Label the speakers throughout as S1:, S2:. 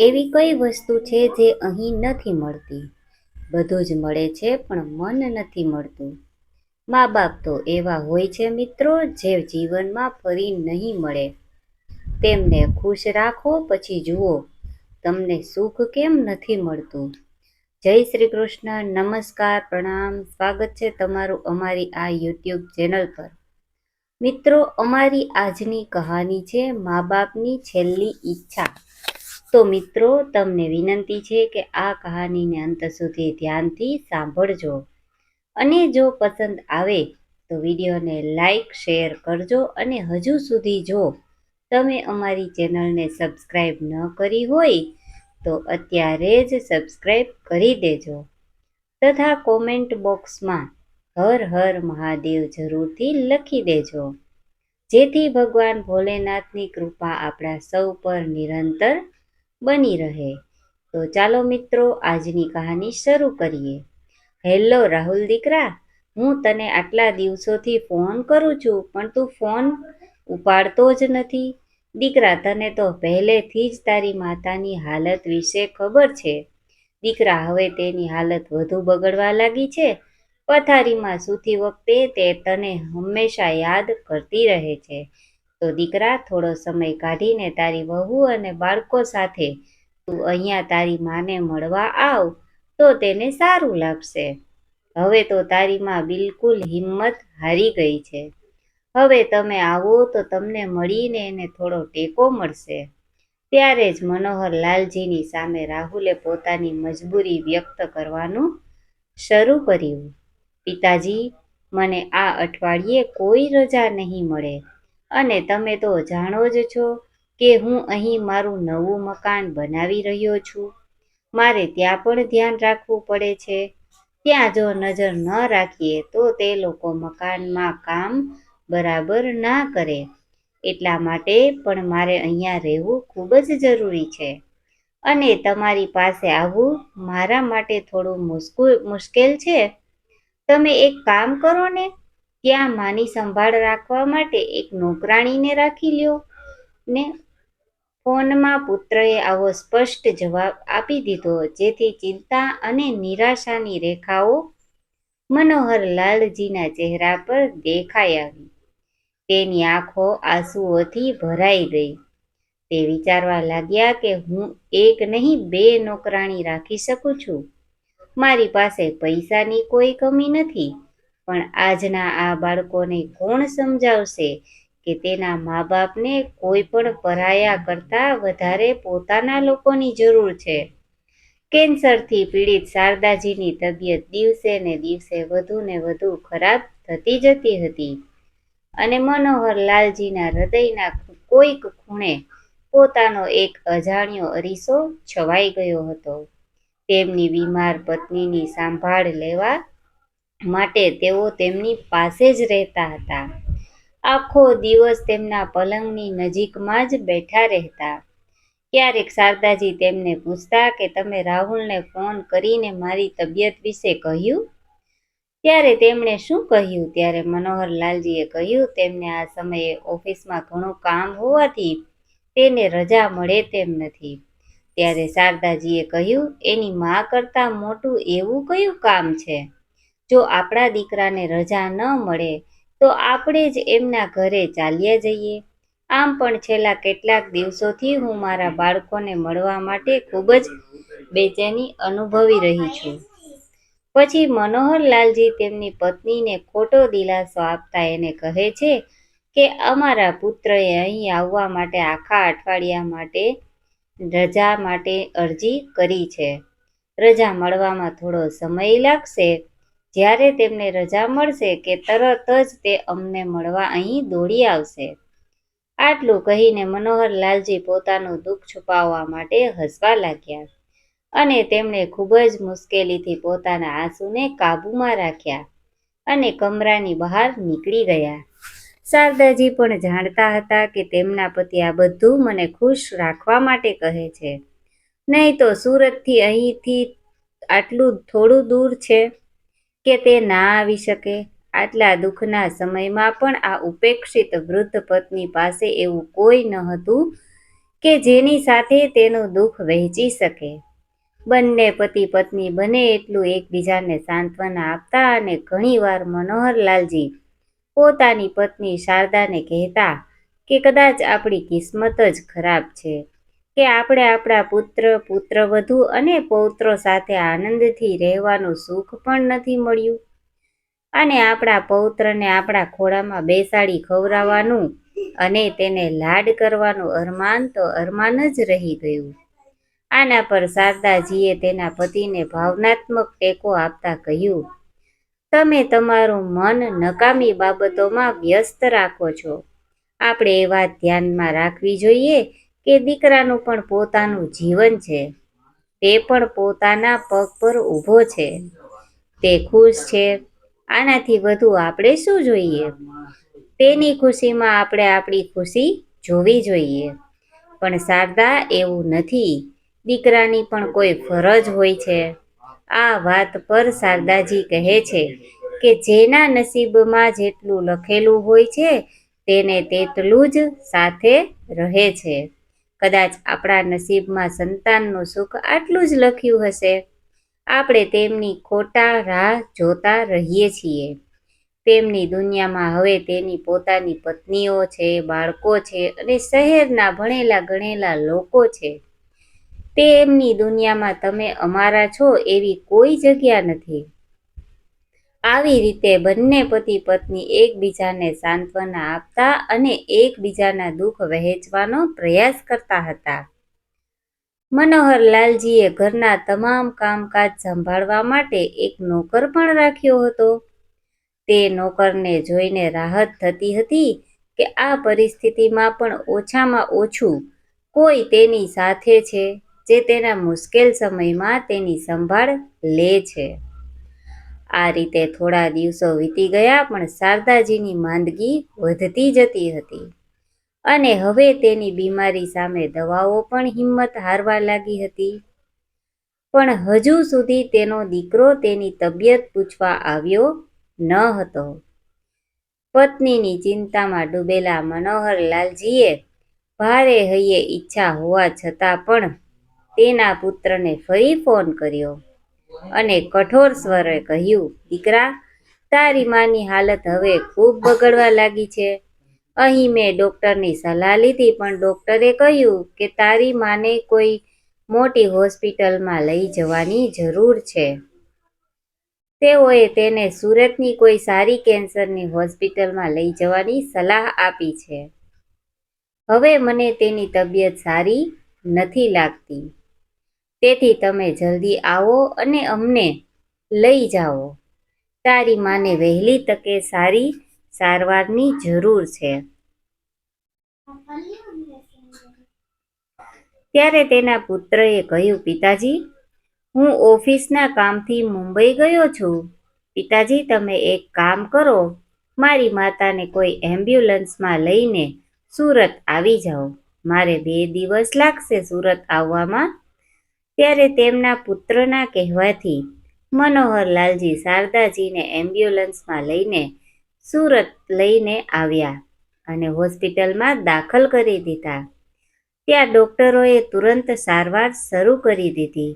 S1: એવી કઈ વસ્તુ છે જે અહીં નથી મળતી. બધું જ મળે છે, પણ મન નથી મળતું. મા બાપ તો એવા હોય છે મિત્રો, જે જીવનમાં ફરી નહીં મળે. તેમને ખુશ રાખો, પછી જુઓ, તમને સુખ કેમ નથી મળતું? જય શ્રી કૃષ્ણ, નમસ્કાર, પ્રણામ, સ્વાગત છે તમારું અમારી આ યુટ્યુબ ચેનલ પર. મિત્રો, અમારી આજની કહાની છે મા બાપની છેલ્લી ઈચ્છા. તો મિત્રો, તમને વિનંતી છે કે આ કહાનીને અંત સુધી ધ્યાનથી સાંભળજો. અને જો પસંદ આવે, તો વિડીયોને લાઈક, શેર કરજો અને હજુ સુધી જો તમે અમારી ચેનલને સબસ્ક્રાઈબ ન કરી હોય, તો અત્યારે જ સબસ્ક્રાઈબ કરી દેજો. તથા કોમેન્ટ બોક્સમાં હર હર મહાદેવ જરૂરથી લખી દેજો. જેથી ભગવાન ભોલેનાથની કૃપા આપણા સૌ પર નિરંતર બની રહે. તો ચાલો મિત્રો, આજની કહાની શરૂ કરીએ. હેલો રાહુલ દીકરા, હું તને આટલા દિવસોથી ફોન કરું છું, પણ તું ફોન ઉપાડતો જ નથી. દીકરા, તને તો પહેલેથી જ તારી માતાની હાલત વિશે ખબર છે. દીકરા, હવે તેની હાલત વધુ બગડવા લાગી છે. પથારીમાં સૂતી વખતે તે તને હંમેશા યાદ કરતી રહે છે. તો દીકરા, થોડો સમય કાઢીને તારી વહુ અને બાળકો સાથે તું અહીંયા તારી માને મળવા આવ, તો તેને સારું લાગશે. હવે તો તારી માં બિલકુલ હિંમત હારી ગઈ છે. હવે તમે આવો તો તમને મળીને એને થોડો ટેકો મળશે. ત્યારે જ મનોહર લાલજીની સામે રાહુલે પોતાની મજબૂરી વ્યક્ત કરવાનું શરૂ કર્યું. પિતાજી, મને આ અઠવાડિયે કોઈ રજા નહીં મળે. અને તમે તો જાણો જ છો કે હું અહીં મારું નવું મકાન બનાવી રહ્યો છું. મારે ત્યાં પણ ધ્યાન રાખવું પડે છે. ત્યાં જો નજર ન રાખીએ તો તે લોકો મકાનમાં કામ બરાબર ના કરે. એટલા માટે પણ મારે અહીંયા રહેવું ખૂબ જ જરૂરી છે. અને તમારી પાસે આવવું મારા માટે થોડું મુશ્કેલ મુશ્કેલ છે. તમે એક કામ કરો ને. ત્યાં માની સંભાળ રાખવા માટે એક નોકરાણીને રાખી લ્યો ને ફોનમાં પુત્રએ આવો સ્પષ્ટ જવાબ આપી દીધો, જેથી ચિંતા અને નિરાશાની રેખાઓ મનોહર લાલજીના ચહેરા પર દેખાઈ આવી. તેની આંખો આંસુઓથી ભરાઈ ગઈ. તે વિચારવા લાગ્યા કે હું એક નહીં, બે નોકરાણી રાખી શકું છું. મારી પાસે પૈસાની કોઈ કમી નથી. પણ આજના આ બાળકોને કોણ સમજાવશે કે તેના મા બાપને કોઈ પણ પરાયા કરતાં વધારે પોતાના લોકોની જરૂર છે? કેન્સરથી પીડિત શારદાજીની તબિયત દિવસે ને દિવસે વધુ ને વધુ ખરાબ થતી જતી હતી અને મનોહર લાલજીના હૃદયના કોઈક ખૂણે પોતાનો એક અજાણ્યો અરીસો છવાઈ ગયો હતો. તેમની બીમાર પત્નીની સંભાળ લેવા માટે તેઓ તેમની પાસે જ રહેતા હતા. આખો દિવસ તેમના પલંગની નજીકમાં જ બેઠા રહેતા. ક્યારેક શારદાજી તેમને પૂછતા કે, તમે રાહુલને ફોન કરીને મારી તબિયત વિશે કહ્યું? ત્યારે તેમણે શું કહ્યું? ત્યારે મનોહરલાલજીએ કહ્યું, તેમને આ સમયે ઓફિસમાં ઘણું કામ હોવાથી તેને રજા મળે તેમ નથી. ત્યારે શારદાજીએ કહ્યું, એની મા કરતાં મોટું એવું કયું કામ છે? જો આપણા દીકરાને રજા ન મળે, તો આપણે જ એમના ઘરે ચાલ્યા જઈએ. આમ પણ છેલ્લા કેટલાક દિવસોથી હું મારા બાળકોને મળવા માટે ખૂબ જ બેચેની અનુભવી રહી છું. પછી મનોહરલાલજી તેમની પત્નીને ખોટો દિલાસો આપતા એને કહે છે કે અમારા પુત્રએ અહીં આવવા માટે આખા અઠવાડિયા માટે રજા માટે અરજી કરી છે. રજા મળવામાં થોડો સમય લાગશે જ્યારે તેમને રજા મળશે કે તરત જ તે અમને મળવા અહીં દોડી આવશે. આટલું કહીને મનોહરલાલજી પોતાનું દુઃખ છુપાવવા માટે હસવા લાગ્યા અને તેમણે ખૂબ જ મુશ્કેલીથી પોતાના આંસુને કાબૂમાં રાખ્યા અને કમરાની બહાર નીકળી ગયા. શારદાજી પણ જાણતા હતા કે તેમના પતિ આ બધું મને ખુશ રાખવા માટે કહે છે. નહીં તો સુરતથી અહીંથી આટલું થોડું દૂર છે. કે તે ના આવી શકે? આટલા દુઃખના સમયમાં પણ આ ઉપેક્ષિત વૃદ્ધ પત્ની પાસે એવું કોઈ ન હતું કે જેની સાથે તેનું દુઃખ વહેંચી શકે. બંને પતિ પત્ની બને એટલું એકબીજાને સાંત્વના આપતા અને ઘણીવાર મનોહરલાલજી પોતાની પત્ની શારદાને કહેતા કે કદાચ આપણી કિસ્મત જ ખરાબ છે. કે આપણે આપણા પુત્ર, પુત્રવધુ અને પૌત્રો સાથે આનંદથી રહેવાનું સુખ પણ નથી મળ્યું. અને આપણા પૌત્રને આપણા ખોળામાં બેસાડી ખવડાવવાનું અને તેને લાડ કરવાનું અરમાન તો અરમાન જ રહી ગયું. આના પર શારદાજીએ તેના પતિને ભાવનાત્મક ટેકો આપતા કહ્યું, તમે તમારું મન નકામી બાબતોમાં વ્યસ્ત રાખો છો. આપણે એ વાત ધ્યાનમાં રાખવી જોઈએ કે દીકરાનું પણ પોતાનું જીવન છે, તે પણ પોતાના પગ પર ઊભો છે. તે ખુશ છે. આનાથી વધુ આપણે શું જોઈએ? તેની ખુશીમાં આપણે આપણી ખુશી જોવી જોઈએ. પણ શારદા, એવું નથી. દીકરાની પણ કોઈ ફરજ હોય છે. આ વાત પર શારદાજી કહે છે કે જેના નસીબમાં જેટલું લખેલું હોય છે, તેને તેટલું જ સાથે રહે છે. કદાચ આપણા નસીબમાં સંતાનનું સુખ આટલું જ લખ્યું હશે. આપણે તેમની ખોટા રાહ જોતા રહીએ છીએ. તેમની દુનિયામાં હવે તેની પોતાની પત્નીઓ છે, બાળકો છે અને શહેરના ભણેલા ગણેલા લોકો છે. તેમની દુનિયામાં તમે અમારા છો એવી કોઈ જગ્યા નથી. આવી રીતે બંને પતિ પત્ની એકબીજાને સાંત્વના આપતા અને એકબીજાના દુઃખ વહેંચવાનો પ્રયાસ કરતા હતા. મનોહરલાલજીએ ઘરના તમામ કામકાજ સંભાળવા માટે એક નોકર પણ રાખ્યો હતો. તે નોકરને જોઈને રાહત થતી હતી કે આ પરિસ્થિતિમાં પણ ઓછામાં ઓછું કોઈ તેની સાથે છે જે તેના મુશ્કેલ સમયમાં તેની સંભાળ લે છે. આ રીતે થોડા દિવસો વીતી ગયા પણ શારદાજીની માંદગી વધતી જતી હતી. અને હવે તેની બીમારી સામે દવાઓ પણ હિંમત હારવા લાગી હતી. પણ હજુ સુધી તેનો દીકરો તેની તબિયત પૂછવા આવ્યો ન હતો. પત્નીની ચિંતામાં ડૂબેલા મનોહરલાલજીએ ભારે હૈયે ઈચ્છા હોવા છતાં પણ તેના પુત્રને ફરી ફોન કર્યો. અને કઠોર સ્વરે કહ્યું, દીકરા, તારી માની હાલત હવે ખૂબ બગડવા લાગી છે. અહીં મેં ડૉક્ટરની સલાહ લીધી, પણ ડૉક્ટરે કહ્યું કે તારી માને કોઈ મોટી હોસ્પિટલમાં લઈ જવાની જરૂર છે. તેઓએ તેને સુરતની કોઈ સારી કેન્સરની હોસ્પિટલમાં લઈ જવાની સલાહ આપી છે. હવે મને તેની તબિયત સારી નથી લાગતી. તેથી તમે જલ્દી આવો અને અમને લઈ જાઓ. તારી માને વહેલી તકે સારી સારવારની જરૂર છે. ત્યારે તેના પુત્રએ કહ્યું, પિતાજી, હું ઓફિસના કામથી મુંબઈ ગયો છું. પિતાજી, તમે એક કામ કરો. મારી માતાને કોઈ એમ્બ્યુલન્સમાં લઈને સુરત આવી જાઓ. મારે બે દિવસ લાગશે સુરત આવવામાં. ત્યારે તેમના પુત્રના કહેવાથી મનોહરલાલજી શારદાજીને એમ્બ્યુલન્સમાં લઈને સુરત લઈને આવ્યા અને હોસ્પિટલમાં દાખલ કરી દીધા. ત્યાં ડૉક્ટરોએ તુરંત સારવાર શરૂ કરી દીધી,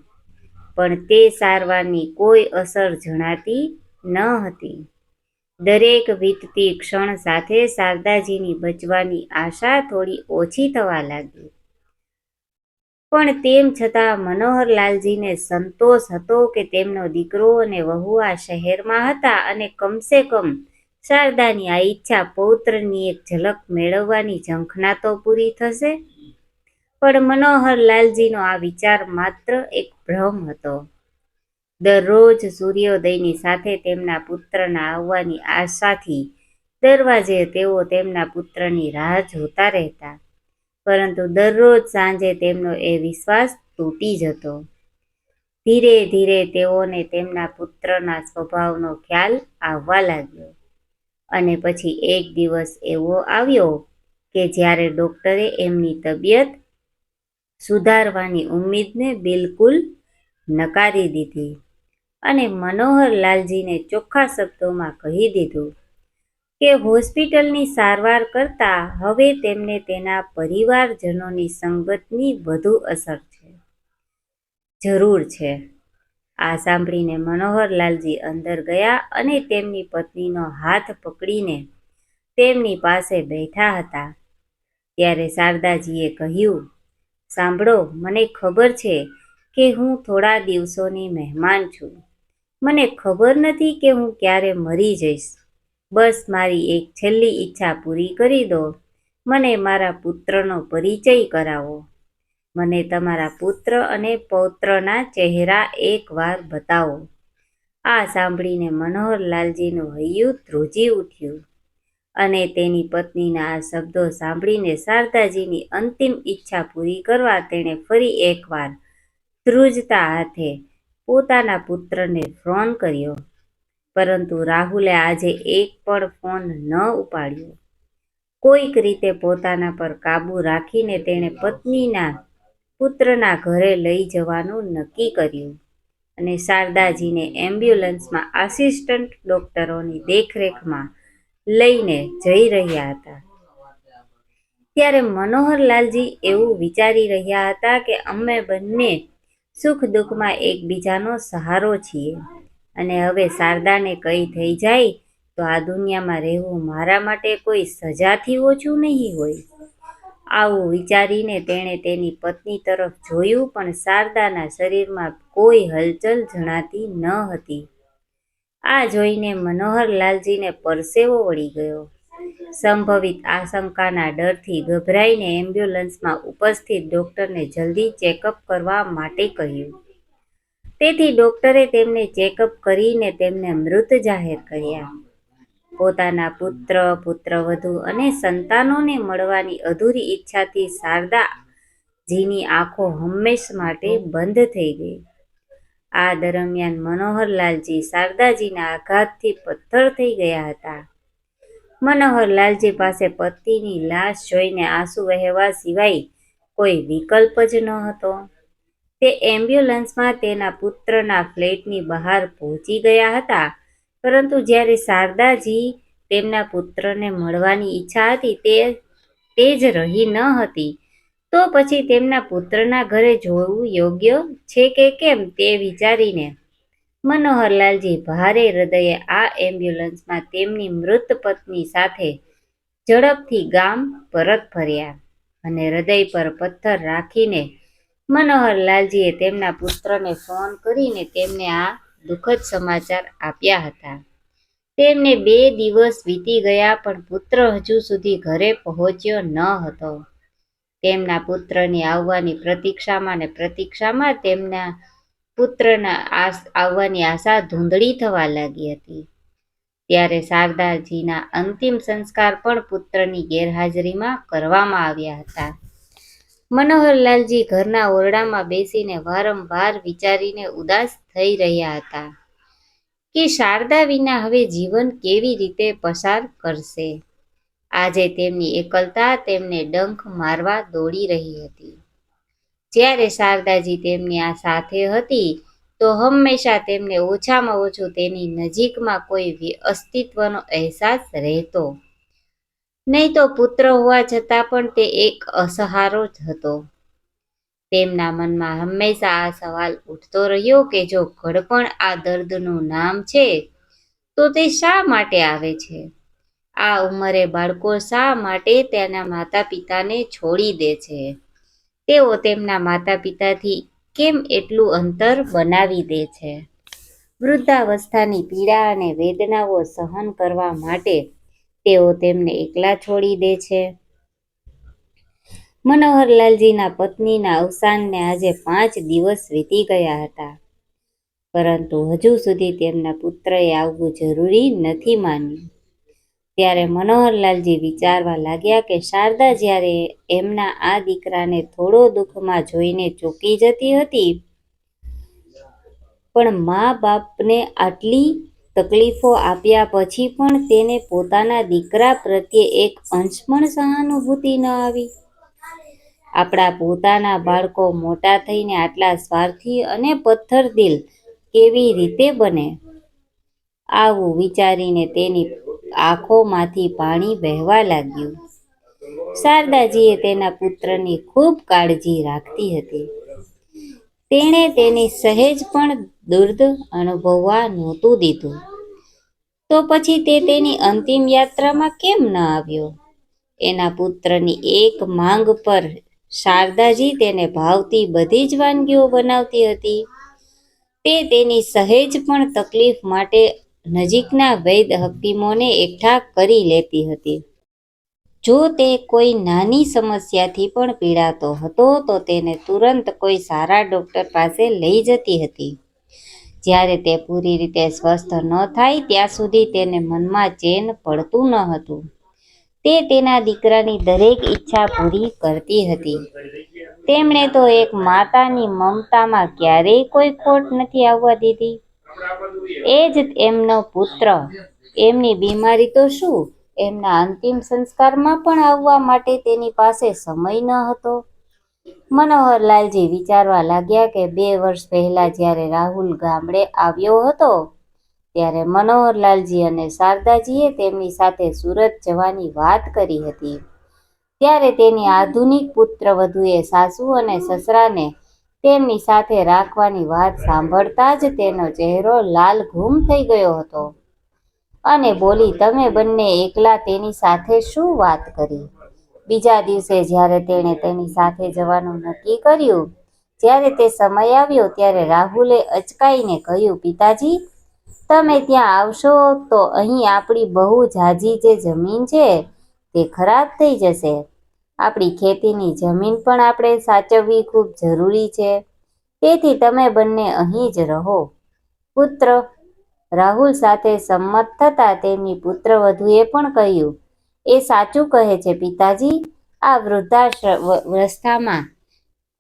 S1: પણ તે સારવારની કોઈ અસર જણાતી ન હતી. દરેક વીતતી ક્ષણ સાથે શારદાજીની બચવાની આશા થોડી ઓછી થવા લાગી. પણ તેમ છતાં મનોહરલાલજીને સંતોષ હતો કે તેમનો દીકરો અને વહુ આ શહેરમાં હતા અને કમસે કમ શારદાની આ ઈચ્છા પૌત્રની એક ઝલક મેળવવાની ઝંખના તો પૂરી થશે. પણ મનોહરલાલજીનો આ વિચાર માત્ર એક ભ્રમ હતો. દરરોજ સૂર્યોદયની સાથે તેમના પુત્રના આવવાની આશાથી દરવાજે તેઓ તેમના પુત્રની રાહ જોતા રહેતા. પરંતુ દરરોજ સાંજે તેમનો એ વિશ્વાસ તૂટી જતો. ધીરે ધીરે તેઓને તેમના પુત્રના સ્વભાવનો ખ્યાલ આવવા લાગ્યો. અને પછી એક દિવસ એવો આવ્યો કે જ્યારે ડૉક્ટરે એમની તબિયત સુધારવાની ઉમ્મીદને બિલકુલ નકારી દીધી અને મનોહરલાલજીને ચોખ્ખા શબ્દોમાં કહી દીધું કે હોસ્પિટલની સારવાર કરતાં હવે તેમને તેના પરિવારજનોની સંગતની વધુ અસર છે. જરૂર છે. આ સાંભળીને મનોહરલાલજી અંદર ગયા અને તેમની પત્નીનો હાથ પકડીને તેમની પાસે બેઠા હતા. ત્યારે શારદાજીએ કહ્યું, સાંભળો, મને ખબર છે કે હું થોડા દિવસોની મહેમાન છું. મને ખબર નથી કે હું ક્યારે મરી જઈશ. બસ મારી એક છેલ્લી ઈચ્છા પૂરી કરી દો. મને મારા પુત્રનો પરિચય કરાવો. મને તમારા પુત્ર અને પૌત્રના ચહેરા એકવાર બતાવો. આ સાંભળીને મનોહરલાલજીનું હૈયું ધ્રુજી ઉઠ્યું અને તેની પત્નીના આ શબ્દો સાંભળીને શારદાજીની અંતિમ ઈચ્છા પૂરી કરવા તેણે ફરી એકવાર ધ્રુજતા હાથે પોતાના પુત્રને ફોન કર્યો. પરંતુ રાહુલે આજે એક પણ ફોન ન ઉપાડ્યો. કોઈક રીતે પોતાના પર કાબૂ રાખીને તેણે પત્નીના પુત્રના ઘરે લઈ જવાનું નક્કી કર્યું અને શારદાજીને એમ્બ્યુલન્સમાં આસિસ્ટન્ટ ડોક્ટરોની દેખરેખમાં લઈને જઈ રહ્યા હતા. ત્યારે મનોહરલાલજી એવું વિચારી રહ્યા હતા કે અમે બંને સુખ દુઃખમાં એકબીજાનો સહારો છીએ. અને હવે શારદાને કંઈ થઈ જાય, તો આ દુનિયામાં રહેવું મારા માટે કોઈ સજાથી ઓછું નહીં હોય. આવું વિચારીને તેણે તેની પત્ની તરફ જોયું, પણ શારદાના શરીરમાં કોઈ હલચલ જણાતી ન હતી. આ જોઈને મનોહરલાલજીને પરસેવો વળી ગયો. સંભવિત આશંકાના ડરથી ગભરાઈને એમ્બ્યુલન્સમાં ઉપસ્થિત ડૉક્ટરને જલ્દી ચેકઅપ કરવા માટે કહ્યું. તેથી ડોક્ટરે તેમને ચેકઅપ કરીને તેમને મૃત જાહેર કર્યા. પોતાના પુત્ર, પુત્રવધુ અને સંતાનોને મળવાની અધૂરી ઈચ્છાથી શારદાજીની આંખો હંમેશ માટે બંધ થઈ ગઈ. આ દરમિયાન મનોહરલાલજી શારદાજીના આઘાતથી પથ્થર થઈ ગયા હતા. મનોહરલાલજી પાસે પતિની લાશ જોઈને આંસુ વહેવા સિવાય કોઈ વિકલ્પ જ ન હતો તે એમ્બ્યુલન્સમાં તેના પુત્રના ફ્લેટની બહાર પહોંચી ગયા હતા. પરંતુ જ્યારે શારદાજી તેમના પુત્રને મળવાની ઈચ્છા હતી તે તે જ રહી ન હતી. તો પછી તેમના પુત્રના ઘરે જોવું યોગ્ય છે કે કેમ તે વિચારીને મનોહરલાલજી ભારે હૃદયે આ એમ્બ્યુલન્સમાં તેમની મૃત પત્ની સાથે ઝડપથી ગામ પરત ફર્યા અને હૃદય પર પથ્થર રાખીને મનોહરલાલજીએ તેમના પુત્રને ફોન કરીને તેમને આ દુઃખદ સમાચાર આપ્યા હતા. તેમને બે દિવસ વીતી ગયા પણ પુત્ર હજુ સુધી ઘરે પહોંચ્યો ન હતો. તેમના પુત્રની આવવાની પ્રતીક્ષામાં ને પ્રતીક્ષામાં તેમના પુત્રના આસ, આવવાની આશા ધૂંધળી થવા લાગી હતી. ત્યારે શારદાજીના અંતિમ સંસ્કાર પણ પુત્રની ગેરહાજરીમાં કરવામાં આવ્યા હતા. મનોહરલાલજી ઘરના ઓરડામાં બેસીને વારંવાર વિચારીને ઉદાસ થઈ રહ્યા હતા કે શારદા વિના હવે જીવન કેવી રીતે પસાર કરશે? આજે તેમની એકલતા તેમને ડંખ મારવા દોડી રહી હતી. જ્યારે શારદાજી તેમની આ સાથે હતી, તો હંમેશા તેમને ઓછામાં ઓછું તેની નજીકમાં કોઈ અસ્તિત્વનો અહેસાસ રહેતો. નહીં તો પુત્ર હોવા છતાં પણ તે એક અસહારો જ હતો. તેમના મનમાં હંમેશા આ સવાલ ઉઠતો રહ્યો કે જો ઘડપણ આ દર્દનું નામ છે, તો તે શા માટે આવે છે? આ ઉંમરે બાળકો શા માટે તેના માતા પિતાને છોડી દે છે? તેઓ તેમના માતા પિતાથી કેમ એટલું અંતર બનાવી દે છે? વૃદ્ધાવસ્થાની પીડા અને વેદનાઓ સહન કરવા માટે તેઓ તેમને એકલા છોડી દે છે. મનોહરલાલજીના પત્નીના અવસાનને આજે પાંચ દિવસ વીતી ગયા હતા. પરંતુ હજુ સુધી તેમના પુત્રએ આવવું જરૂરી નથી માન્યું. ત્યારે મનોહરલાલજી વિચારવા લાગ્યા કે શારદા જ્યારે એમના આ દીકરાને થોડો દુઃખમાં જોઈને ચોંકી જતી હતી, પણ મા બાપને આટલી તકલીફો આપ્યા પછી પણ તેને પોતાના દીકરા પ્રત્યે એક અંશ પણ સહાનુભૂતિ ન આવી. આપણા પોતાના બાળકો મોટા થઈને આટલા સ્વાર્થી અને પથ્થર દિલ કેવી રીતે બને? આવું વિચારીને તેની આંખોમાંથી પાણી વહેવા લાગ્યું. શારદાજીએ તેના પુત્રની ખૂબ કાળજી રાખતી હતી. તેણે તેની સહેજ પણ દુર્દ અનુભવવા નહોતું દીધું. તો પછી તે તેની અંતિમ યાત્રામાં કેમ ન આવ્યો? એના પુત્રની એક માંગ પર શારદાજી તેને ભાવતી બધી જ વાનગીઓ બનાવતી હતી. તે તેની સહેજ પણ તકલીફ માટે નજીકના વૈદ હકીમોને એકઠા કરી લેતી હતી. જો તે કોઈ નાની સમસ્યાથી પણ પીડાતો હતો, તો તેને તુરંત કોઈ સારા ડૉક્ટર પાસે લઈ જતી હતી. જ્યારે તે પૂરી રીતે સ્વસ્થ ન થાય, ત્યાં સુધી તેને મનમાં ચેન પડતું ન હતું. તે તેના દીકરાની દરેક ઈચ્છા પૂરી કરતી હતી. તેમણે તો એક માતાની મમતામાં ક્યારેય કોઈ ખોટ નથી આવવા દીધી. એ જ એમનો પુત્ર. એમની બીમારી તો શું? એમના અંતિમ સંસ્કારમાં પણ આવવા માટે તેની પાસે સમય ન હતો. મનોહરલાલજી વિચારવા લાગ્યા કે બે વર્ષ પહેલા જ્યારે રાહુલ ગામડે આવ્યો હતો, ત્યારે મનોહરલાલજી અને શારદાજીએ તેમની સાથે સુરત જવાની વાત કરી હતી. ત્યારે તેની આધુનિક પુત્રવધૂએ સાસુ અને સસરાને તેમની સાથે રાખવાની વાત સાંભળતા જ તેનો ચહેરો લાલ ઘૂમ થઈ ગયો હતો. અને બોલી, તમે બંને એકલા તેની સાથે શું વાત કરી? બીજા દિવસે જ્યારે તેણે તેની સાથે જવાનું નક્કી કર્યું, જ્યારે તે સમય આવ્યો ત્યારે રાહુલે અચકાઈને કહ્યું, પિતાજી, તમે ત્યાં આવશો તો અહીં આપણી બહુ ઝાઝી જે જમીન છે તે ખરાબ થઈ જશે. આપણી ખેતીની જમીન પણ આપણે સાચવવી ખૂબ જરૂરી છે. તેથી તમે બંને અહીં જ રહો. પુત્ર રાહુલ સાથે સંમત થતાં તેમની પુત્રવધુએ પણ કહ્યું, એ સાચું કહે છે પિતાજી, આ વૃદ્ધાવસ્થામાં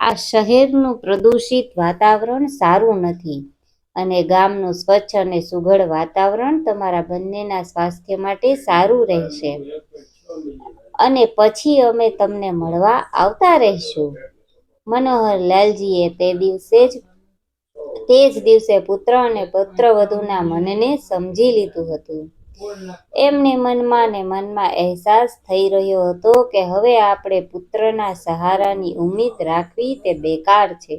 S1: આ શહેરનું પ્રદૂષિત વાતાવરણ સારું નથી અને ગામનું સ્વચ્છ અને સુઘડ વાતાવરણ તમારા બંનેના સ્વાસ્થ્ય માટે સારું રહેશે. અને પછી અમે તમને મળવા આવતા રહીશું. મનોહરલાલજીએ તે દિવસે જ તે જ દિવસે પુત્ર અને પુત્રવધૂના મનને સમજી લીધું હતું. એમને મનમાં ને મનમાં અહેસાસ થઈ રહ્યો હતો કે હવે આપણે પુત્રના સહારાની ઉમ્મીદ રાખવી તે બેકાર છે.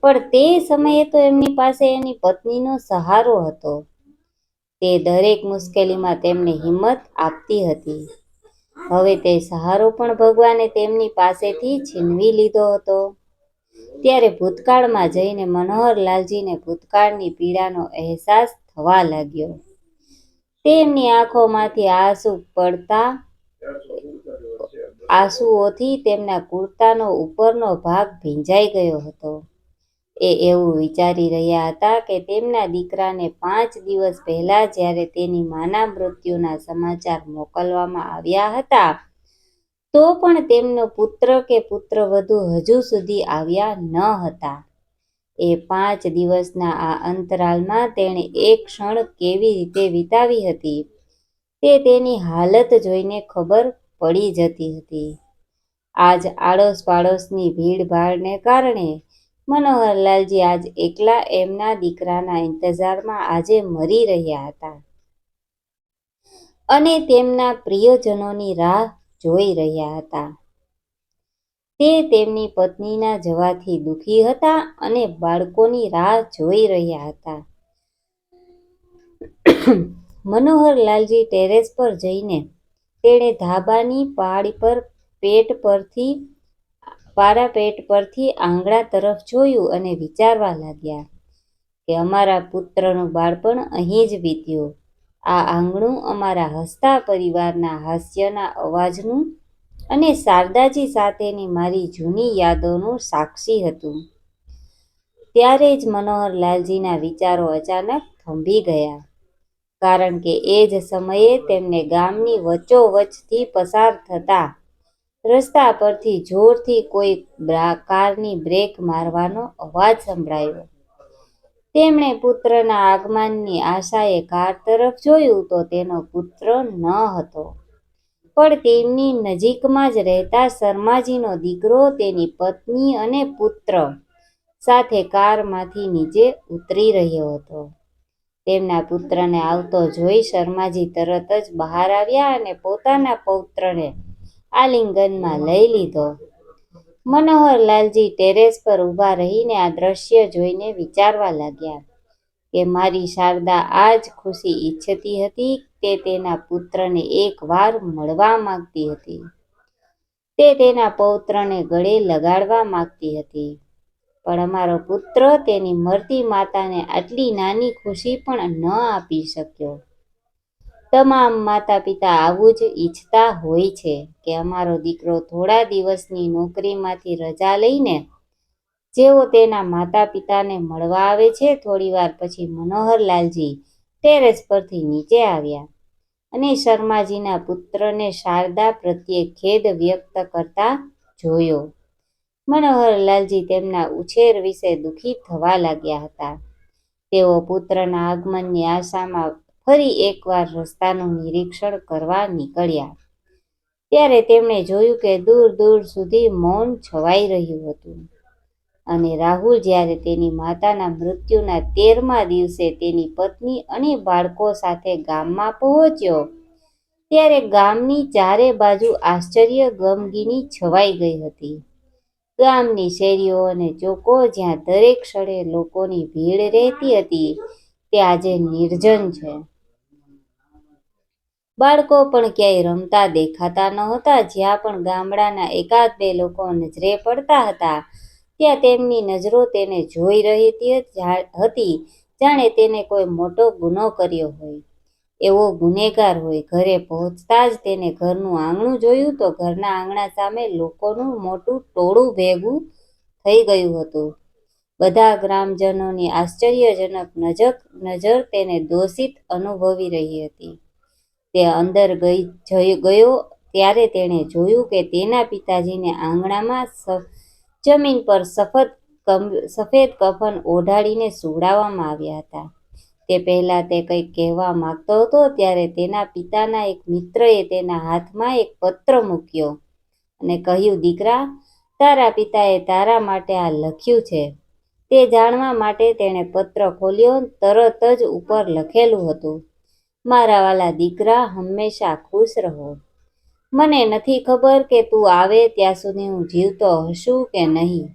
S1: પણ તે સમયે તો એમની પાસે એની પત્નીનો સહારો હતો. તે દરેક મુશ્કેલીમાં તેમને હિંમત આપતી હતી. હવે તે સહારો પણ ભગવાને તેમની પાસેથી છીનવી લીધો હતો. ત્યારે ભૂતકાળમાં જઈને મનોહરલાલજીને ભૂતકાળની પીડાનો અહેસાસ થવા લાગ્યો. તેમની આંખોમાંથી આંસુ પડતા આંસુઓથી તેમના કુર્તાનો ઉપરનો ભાગ ભીંજાઈ ગયો હતો. એ એવું વિચારી રહ્યા હતા કે તેમના દીકરાને પાંચ દિવસ પહેલાં જ્યારે તેની માના મૃત્યુના સમાચાર મોકલવામાં આવ્યા હતા તો પણ તેમનો પુત્ર કે પુત્રવધૂ હજુ સુધી આવ્યા ન હતા. એ પાંચ દિવસના આ અંતરાલમાં તેણે એક ક્ષણ કેવી રીતે વિતાવી હતી તે તેની હાલત જોઈને ખબર પડી જતી હતી. આજ આડોશ પાડોશની ભીડભાડને કારણે મનોહરલાલજી આજ એકલા એમના દીકરાના ઇંતજારમાં આજે મરી રહ્યા હતા. અને તેમના પ્રિયજનોની રાહ જોઈ રહ્યા હતા. તે તેમની પત્નીના જવાથી દુઃખી હતા અને બાળકોની રાહ જોઈ રહ્યા હતા. મનોહરલાલજી ટેરેસ પર જઈને તેણે ધાબાની પાળી પર પેટ પરથી પારાપેટ પરથી આંગણા તરફ જોયું અને વિચારવા લાગ્યા કે અમારા પુત્રનું બાળપણ અહીં જ વીત્યું. આ આંગણું અમારા હસતા પરિવારના હાસ્યના અવાજનું અને શારદાજી સાથેની મારી જૂની યાદોનું સાક્ષી હતું. ત્યારે જ મનોહરલાલજીના વિચારો અચાનક થંભી ગયા. કારણ કે એ જ સમયે તેમને ગામની વચ્ચોવચ્ચથી પસાર થતા રસ્તા પરથી જોરથી કોઈ કારની બ્રેક મારવાનો અવાજ સંભળાયો. તેમણે પુત્રના આગમનની આશાએ કાર તરફ જોયું તો તેનો પુત્ર ન હતો. પણ તેમની નજીકમાં જ રહેતા શર્માજીનો દીકરો, તેની પત્ની અને પુત્ર સાથે કારમાંથી નીચે ઉતરી રહ્યો હતો. તેમના પુત્રને આવતો જોઈ શર્માજી તરત જ બહાર આવ્યા અને પોતાના પૌત્રને આલિંગનમાં લઈ લીધો. મનોહરલાલજી ટેરેસ પર ઊભા રહીને આ દ્રશ્ય જોઈને વિચારવા લાગ્યા કે મારી શારદા આ જ ખુશી ઈચ્છતી હતી તે તેના પુત્રને એકવાર મળવા માંગતી હતી. તે તેના પૌત્રને ગળે લગાડવા માંગતી હતી. પણ અમારો પુત્ર તેની મરતી માતાને આટલી નાની ખુશી પણ ન આપી શક્યો. તમામ માતા પિતા આવું જ ઈચ્છતા હોય છે કે અમારો દીકરો થોડા દિવસની નોકરીમાંથી રજા લઈને જેઓ તેના માતા પિતાને મળવા આવે છે થોડીવાર પછી મનોહરલાલજી ટેરેસ પરથી નીચે આવ્યા અને શર્માજીના પુત્રને શારદા પ્રત્યે ખેદ વ્યક્ત કરતા જોયો. મનોહરલાલજી તેમના ઉછેર વિશે દુઃખી થવા લાગ્યા હતા. તેઓ પુત્રના આગમનની આશામાં ફરી એકવાર રસ્તાનું નિરીક્ષણ કરવા નીકળ્યા. ત્યારે તેમણે જોયું કે દૂર દૂર સુધી મૌન છવાઈ રહ્યું હતું. અને રાહુલ જ્યારે તેની માતાના મૃત્યુના તેરમા દિવસે તેની પત્ની અને બાળકો સાથે ગામમાં પહોંચ્યો, ત્યારે ગામની ચારે બાજુ આશ્ચર્ય ગમગીની છવાઈ ગઈ હતી. ગામની શેરીઓ અને ચોકો જ્યાં દરેક ક્ષણે લોકોની ભીડ રહેતી હતી, તે આજે નિર્જન છે. બાળકો પણ ક્યાંય રમતા દેખાતા નહોતા, જ્યાં પણ ગામડાના એકાદ બે લોકો નજરે પડતા હતા. ત્યાં તેમની નજરો તેને જોઈ રહી હતી જાણે તેને કોઈ મોટો ગુનો કર્યો હોય. એવો ગુનેગાર હોય, ઘરે પહોંચતા જ તેને ઘરનું આંગણું જોયું તો ઘરના આંગણા સામે લોકોનું મોટું ટોળું ભેગું થઈ ગયું હતું. બધા ગ્રામજનોની આશ્ચર્યજનક નજર નજર તેને દોષિત અનુભવી રહી હતી. તે અંદર ગઈ, જઈ ગયો ત્યારે તેણે જોયું કે તેના પિતાજીને આંગણામાં જમીન પર સફદ સફેદ કફન ઓઢાડીને સુવડાવવામાં આવ્યા હતા. તે પહેલાં તે કંઈક કહેવા માંગતો હતો ત્યારે તેના પિતાના એક મિત્રએ તેના હાથમાં એક પત્ર મૂક્યો અને કહ્યું, દીકરા, તારા પિતાએ તારા માટે આ લખ્યું છે. તે જાણવા માટે તેણે પત્ર ખોલ્યો, તરત જ ઉપર લખેલું હતું. મારા વાલા દીકરા, હંમેશા ખુશ રહો. મને નથી ખબર કે તું આવે ત્યાં સુધી હું જીવતો હશું કે નહીં.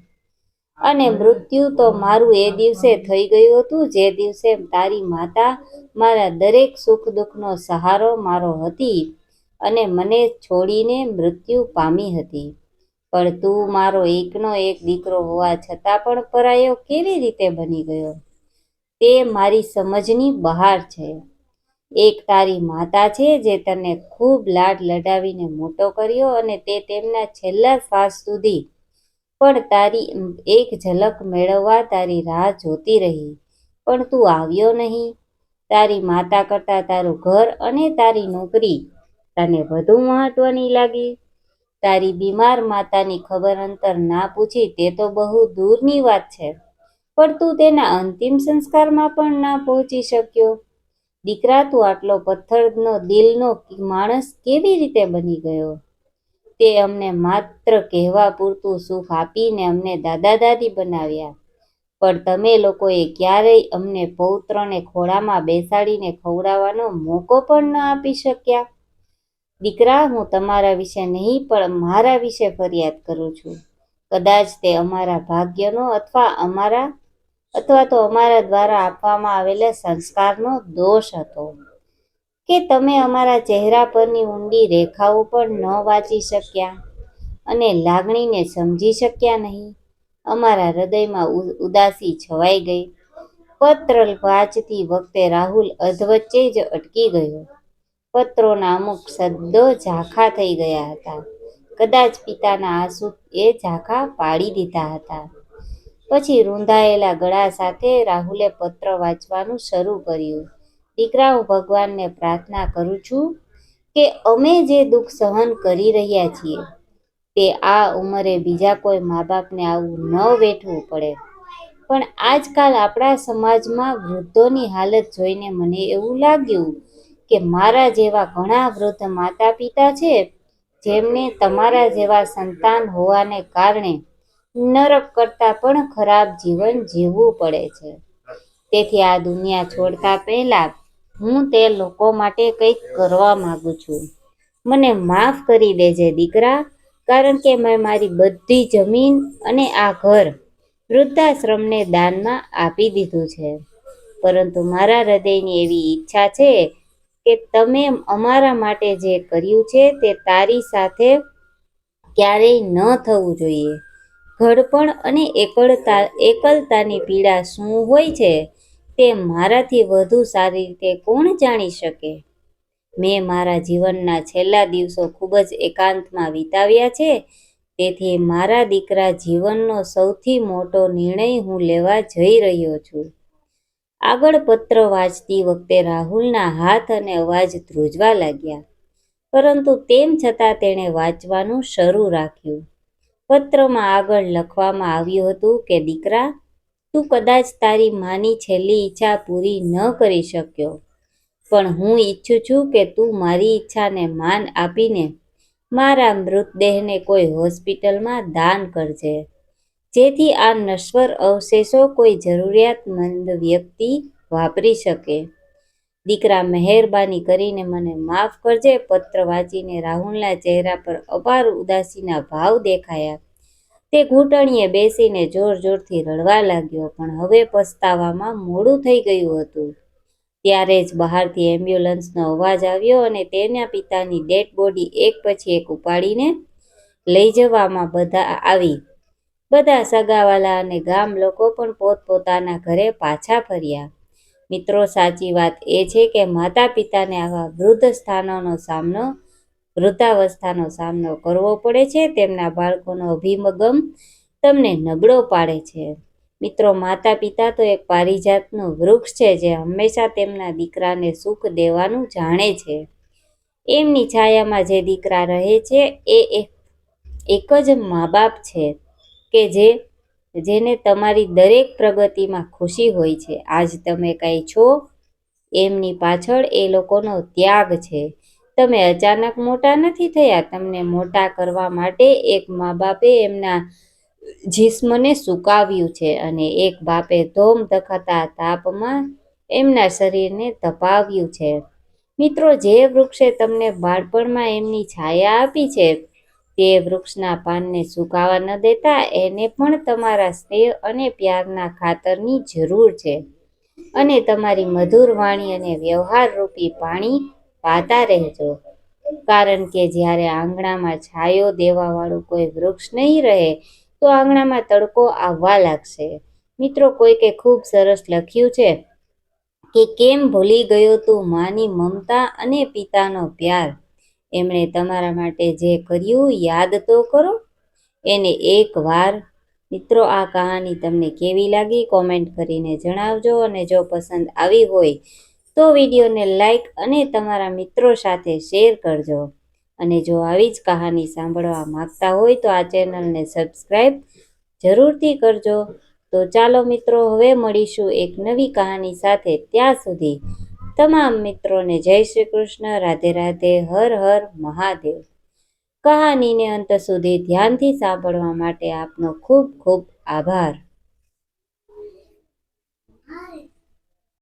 S1: અને મૃત્યુ તો મારું એ દિવસે થઈ ગયું હતું, જે દિવસે તારી માતા મારા દરેક સુખ દુઃખનો સહારો મારો હતી અને મને છોડીને મૃત્યુ પામી હતી. પણ તું મારો એકનો એક દીકરો હોવા છતાં પણ પરાયો કેવી રીતે બની ગયો? તે મારી સમજની બહાર છે. એક તારી માતા છે જે તને ખૂબ લાડ લડાવીને મોટો કર્યો અને તે તેમના છેલ્લા શ્વાસ સુધી પણ તારી એક ઝલક મેળવવા તારી રાહ જોતી રહી. પણ તું આવ્યો નહીં. તારી માતા કરતાં તારું ઘર અને તારી નોકરી તને વધુ મહત્વની લાગી. તારી બીમાર માતાની ખબર અંતર ના પૂછી તે તો બહુ દૂરની વાત છે. પણ તું તેના અંતિમ સંસ્કારમાં પણ ના પહોંચી શક્યો. દીકરા, તું આટલો પથ્થરનો, દિલનો માણસ કેવી રીતે બની ગયો? તે અમને માત્ર કહેવા પૂરતું સુખ આપીને અમને દાદા દાદી બનાવ્યા. પણ તમે લોકોએ ક્યારેય અમને પૌત્રને ખોળામાં બેસાડીને ખવડાવવાનો મોકો પણ ન આપી શક્યા. દીકરા, હું તમારા વિશે નહીં, પણ મારા વિશે ફરિયાદ કરું છું. કદાચ તે અમારા ભાગ્યનો અથવા અમારા અથવા તો અમારા દ્વારા આપવામાં આવેલા સંસ્કારનો દોષ હતો. કે તમે અમારા ચહેરા પરની ઊંડી રેખાઓ પણ ન વાંચી શક્યા અને લાગણીને સમજી શક્યા નહીં. અમારા હૃદયમાં ઉદાસી છવાઈ ગઈ. પત્ર વાંચતી વખતે રાહુલ અધવચ્ચે જ અટકી ગયો. પત્રોના અમુક શબ્દો ઝાંખા થઈ ગયા હતા. કદાચ પિતાના આંસુ એ ઝાંખા પાડી દીધા હતા. પછી રૂંધાયેલા ગળા સાથે રાહુલે પત્ર વાંચવાનું શરૂ કર્યું. દીકરા હું ભગવાનને પ્રાર્થના કરું છું કે અમે જે દુઃખ સહન કરી રહ્યા છીએ, તે આ ઉંમરે બીજા કોઈ મા બાપને આવું ન વેઠવું પડે. પણ આજકાલ આપણા સમાજમાં વૃદ્ધોની હાલત જોઈને મને એવું લાગ્યું કે મારા જેવા ઘણા વૃદ્ધ માતા પિતા છે જેમને તમારા જેવા સંતાન હોવાને કારણે નરક કરતાં પણ ખરાબ જીવન જીવવું પડે છે. તેથી આ દુનિયા છોડતા પહેલા હું તે લોકો માટે કંઈક કરવા માંગુ છું. મને માફ કરી દેજે દીકરા, કારણ કે મેં મારી બધી જમીન અને આ ઘર વૃદ્ધાશ્રમને દાનમાં આપી દીધું છે. પરંતુ મારા હૃદયની એવી ઈચ્છા છે કે તમે અમારા માટે જે કર્યું છે તે તારી સાથે ક્યારેય ન થવું જોઈએ. ઘડપણ અને એકલતા એકલતાની પીડા શું હોય છે તે મારાથી વધુ સારી રીતે કોણ જાણી શકે? મેં મારા જીવનના છેલ્લા દિવસો ખૂબ જ એકાંતમાં વિતાવ્યા છે, તેથી મારા દીકરા જીવનનો સૌથી મોટો નિર્ણય હું લેવા જઈ રહ્યો છું. આગળ પત્ર વાંચતી વખતે રાહુલના હાથ અને અવાજ ધ્રુજવા લાગ્યા, પરંતુ તેમ છતાં તેણે વાંચવાનું શરૂ રાખ્યું. પત્રમાં આગળ લખવામાં આવ્યું હતું કે, દીકરા, તું કદાચ તારી માની છેલ્લી ઈચ્છા પૂરી ન કરી શક્યો. પણ હું ઈચ્છું છું કે તું મારી ઈચ્છાને માન આપીને મારા મૃતદેહને કોઈ હોસ્પિટલમાં દાન કરજે. જેથી આ નશ્વર અવશેષો કોઈ જરૂરિયાતમંદ વ્યક્તિ વાપરી શકે. દીકરા મહેરબાની કરીને મને માફ કરજે. પત્ર વાંચીને રાહુલના ચહેરા પર અપાર ઉદાસીના ભાવ દેખાયા. તે ઘૂંટણીએ બેસીને જોર જોરથી રડવા લાગ્યો, પણ હવે પસ્તાવામાં મોડું થઈ ગયું હતું. ત્યારે જ બહારથી એમ્બ્યુલન્સનો અવાજ આવ્યો અને તેના પિતાની ડેડ બોડી એક પછી એક ઉપાડીને લઈ જવામાં બધા આવી. બધા સગાવાલા અને ગામ લોકો પણ પોતપોતાના ઘરે પાછા ફર્યા. મિત્રો, સાચી વાત એ છે કે માતા પિતાને આવા વૃદ્ધ સ્થાનોનો સામનો, વૃદ્ધાવસ્થાનો સામનો કરવો પડે છે. તેમના બાળકોનો અભિમગમ તમને નબળો પાડે છે. મિત્રો માતા પિતા તો એક પારિજાતનું વૃક્ષ છે જે હંમેશા તેમના દીકરાને સુખ દેવાનું જાણે છે. એમની છાયામાં જે દીકરા રહે છે, એ એક જ મા બાપ છે કે જે જેને તમારી દરેક પ્રગતિમાં ખુશી હોય છે, આજ તમે કાંઈ છો? એમની પાછળ એ લોકોનો ત્યાગ છે. તમે અચાનક મોટા નથી થયા? તમને મોટા કરવા માટે એક મા બાપે એમના જીસ્મને સુકાવ્યું છે અને એક બાપે ધોમ ધખાતા તાપમાં એમના શરીરને તપાવ્યું છે. મિત્રો, જે વૃક્ષે તમને બાળપણમાં એમની છાયા આપી છે તે વૃક્ષના પાનને સુકાવા ન દેતા એને પણ તમારા સ્નેહ અને પ્યારના ખાતરની જરૂર છે. અને તમારી મધુર વાણી અને વ્યવહારરૂપી પાણી પાતા રહેજો. કારણ કે જ્યારે આંગણામાં છાયો દેવાવાળું કોઈ વૃક્ષ નહીં રહે, તો આંગણામાં તડકો આવવા લાગશે. મિત્રો, કોઈકે ખૂબ સરસ લખ્યું છે કે, કેમ ભૂલી ગયો તું માની મમતા અને પિતાનો પ્યાર? એમણે તમારા માટે જે કર્યું યાદ તો કરો. એને એક વાર, મિત્રો, આ કહાની તમને કેવી લાગી કોમેન્ટ કરીને જણાવજો અને જો પસંદ આવી હોય તો વિડીયોને લાઈક અને તમારા મિત્રો સાથે શેર કરજો. અને જો આવી જ કહાની સાંભળવા માંગતા હોય તો આ ચેનલને સબસ્ક્રાઈબ જરૂરથી કરજો. તો ચાલો મિત્રો, હવે મળીશું એક નવી કહાની સાથે. ત્યાં સુધી તમામ મિત્રોને જય શ્રી કૃષ્ણ, રાધે રાધે, હર હર મહાદેવ. કહાનીને અંત સુધી ધ્યાનથી સાંભળવા માટે આપનો ખૂબ ખૂબ આભાર.